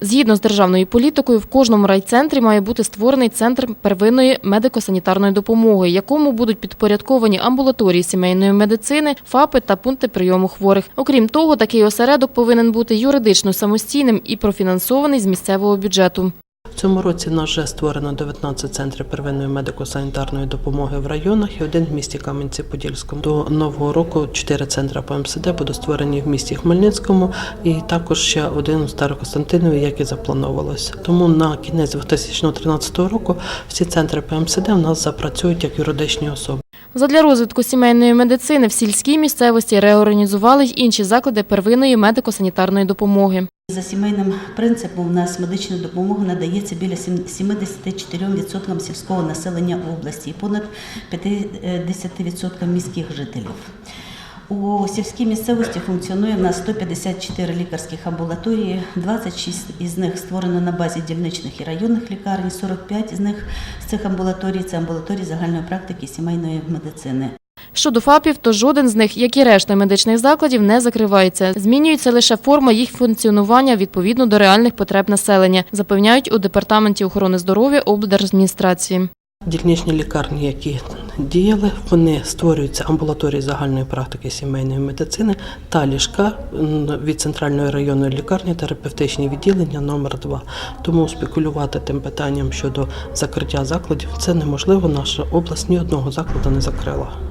Згідно з державною політикою, в кожному райцентрі має бути створений центр первинної медико-санітарної допомоги, якому будуть підпорядковані амбулаторії сімейної медицини, ФАПи та пункти прийому хворих. Окрім того, такий осередок повинен бути юридично самостійним і профінансований з місцевого бюджету. В цьому році в нас вже створено 19 центрів первинної медико-санітарної допомоги в районах і один в місті Кам'янці-Подільському. До нового року 4 центри по МСД будуть створені в місті Хмельницькому і також ще один у Старокостянтинові, як і заплановалося. Тому на кінець 2013 року всі центри ПМСД у нас запрацюють як юридичні особи. Задля розвитку сімейної медицини в сільській місцевості реорганізували й інші заклади первинної медико-санітарної допомоги. За сімейним принципом у нас медична допомога надається біля 74% сільського населення області і понад 50% міських жителів. У сільській місцевості функціонує в нас 154 лікарських амбулаторії, 26 із них створено на базі дільничних і районних лікарень, 45 з них з цих амбулаторій це амбулаторії загальної практики сімейної медицини. Щодо ФАПів, то жоден з них, як і решта медичних закладів, не закривається. Змінюється лише форма їх функціонування відповідно до реальних потреб населення, запевняють у департаменті охорони здоров'я облдержадміністрації. Дільничні лікарні, які діяли, вони створюються амбулаторії загальної практики сімейної медицини та ліжка від центральної районної лікарні терапевтичні відділення номер 2 Тому спекулювати тим питанням щодо закриття закладів це неможливо. Наша область ні одного закладу не закрила.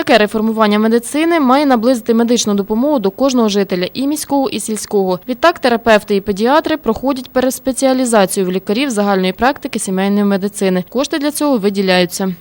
Таке реформування медицини має наблизити медичну допомогу до кожного жителя і міського, і сільського. Відтак терапевти і педіатри проходять переспеціалізацію в лікарів загальної практики сімейної медицини. Кошти для цього виділяються.